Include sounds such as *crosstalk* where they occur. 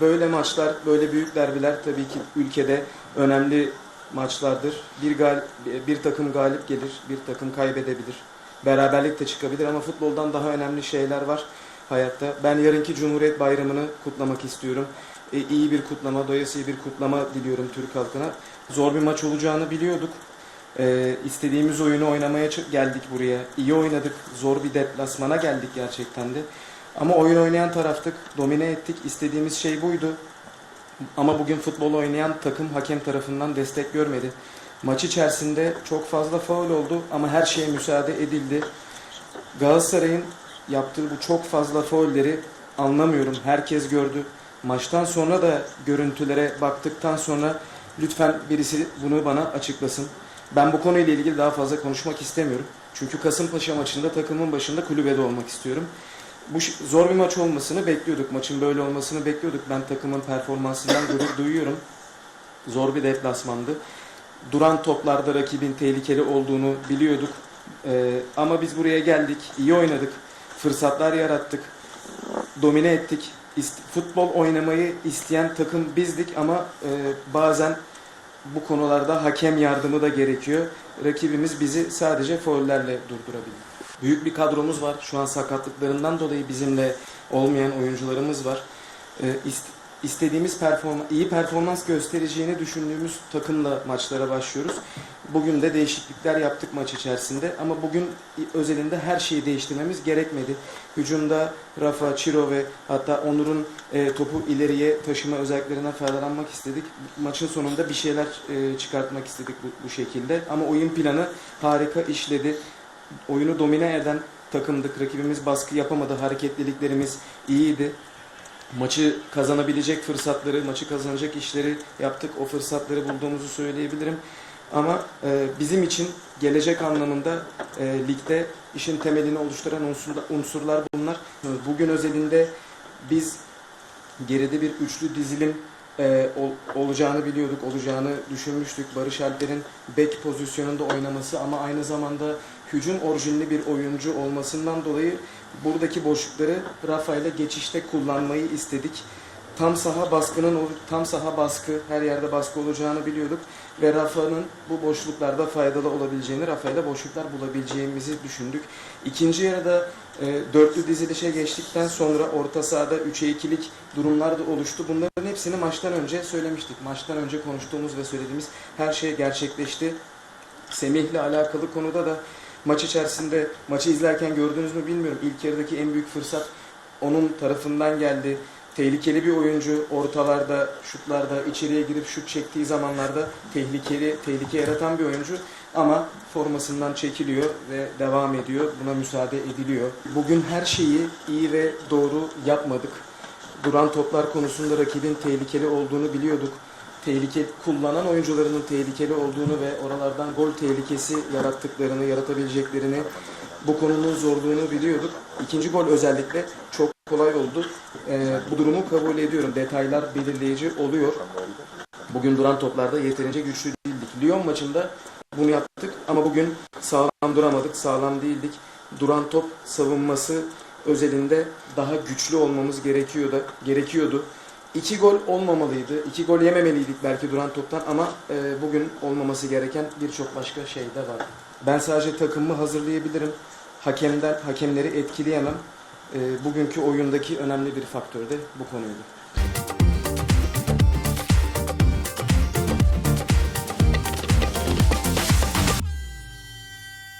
böyle maçlar, böyle büyük derbiler tabii ki ülkede önemli maçlardır. Bir, gal bir takım galip gelir, bir takım kaybedebilir. Beraberlik de çıkabilir ama futboldan daha önemli şeyler var hayatta. Ben yarınki Cumhuriyet Bayramı'nı kutlamak istiyorum. E, iyi bir kutlama, doyasıya bir kutlama diliyorum Türk halkına. Zor bir maç olacağını biliyorduk. E, istediğimiz oyunu oynamaya geldik buraya. İyi oynadık, zor bir deplasmana geldik gerçekten de. Ama oyun oynayan taraftık, domine ettik. İstediğimiz şey buydu. Ama bugün futbol oynayan takım hakem tarafından destek görmedi. Maç içerisinde çok fazla faul oldu ama her şeye müsaade edildi. Galatasaray'ın yaptığı bu çok fazla faulleri anlamıyorum. Herkes gördü. Maçtan sonra da görüntülere baktıktan sonra lütfen birisi bunu bana açıklasın. Ben bu konuyla ilgili daha fazla konuşmak istemiyorum. Çünkü Kasımpaşa maçında takımın başında kulübede olmak istiyorum. Bu zor bir maç olmasını bekliyorduk. Maçın böyle olmasını bekliyorduk. Ben takımın performansından gurur *laughs* duyuyorum. Zor bir deplasmandı. Duran toplarda rakibin tehlikeli olduğunu biliyorduk. Ee, ama biz buraya geldik, iyi oynadık, fırsatlar yarattık, domine ettik. İst- futbol oynamayı isteyen takım bizdik ama e, bazen bu konularda hakem yardımı da gerekiyor. Rakibimiz bizi sadece faullerle durdurabilir. Büyük bir kadromuz var. Şu an sakatlıklarından dolayı bizimle olmayan oyuncularımız var. Ee, ist- istediğimiz performa iyi performans göstereceğini düşündüğümüz takımla maçlara başlıyoruz. Bugün de değişiklikler yaptık maç içerisinde ama bugün özelinde her şeyi değiştirmemiz gerekmedi. Hücumda Rafa, Çiro ve hatta Onur'un e, topu ileriye taşıma özelliklerinden faydalanmak istedik. Maçın sonunda bir şeyler e, çıkartmak istedik bu, bu şekilde ama oyun planı harika işledi. Oyunu domine eden takımdık. Rakibimiz baskı yapamadı. Hareketliliklerimiz iyiydi. Maçı kazanabilecek fırsatları, maçı kazanacak işleri yaptık. O fırsatları bulduğumuzu söyleyebilirim. Ama e, bizim için gelecek anlamında e, ligde işin temelini oluşturan unsurlar, bunlar. Bugün özelinde biz geride bir üçlü dizilim e, ol- olacağını biliyorduk, olacağını düşünmüştük. Barış Alper'in bek pozisyonunda oynaması ama aynı zamanda hücum orijinli bir oyuncu olmasından dolayı buradaki boşlukları Rafa ile geçişte kullanmayı istedik. Tam saha baskının tam saha baskı her yerde baskı olacağını biliyorduk ve Rafa'nın bu boşluklarda faydalı olabileceğini, Rafa ile boşluklar bulabileceğimizi düşündük. İkinci yarıda e, dörtlü dizilişe geçtikten sonra orta sahada 3'e 2'lik durumlar da oluştu. Bunların hepsini maçtan önce söylemiştik. Maçtan önce konuştuğumuz ve söylediğimiz her şey gerçekleşti. Semih'le alakalı konuda da maç içerisinde maçı izlerken gördünüz mü bilmiyorum. İlk yarıdaki en büyük fırsat onun tarafından geldi. Tehlikeli bir oyuncu ortalarda, şutlarda, içeriye girip şut çektiği zamanlarda tehlikeli, tehlike yaratan bir oyuncu ama formasından çekiliyor ve devam ediyor. Buna müsaade ediliyor. Bugün her şeyi iyi ve doğru yapmadık. Duran toplar konusunda rakibin tehlikeli olduğunu biliyorduk. Tehlike kullanan oyuncularının tehlikeli olduğunu ve oralardan gol tehlikesi yarattıklarını, yaratabileceklerini, bu konunun zorluğunu biliyorduk. İkinci gol özellikle çok kolay oldu. Ee, bu durumu kabul ediyorum. Detaylar belirleyici oluyor. Bugün duran toplarda yeterince güçlü değildik. Lyon maçında bunu yaptık ama bugün sağlam duramadık, sağlam değildik. Duran top savunması özelinde daha güçlü olmamız gerekiyordu. gerekiyordu. İki gol olmamalıydı. iki gol yememeliydik belki duran toptan ama e, bugün olmaması gereken birçok başka şey de var. Ben sadece takımımı hazırlayabilirim. Hakemden hakemleri etkileyemem. E, bugünkü oyundaki önemli bir faktör de bu konuydu.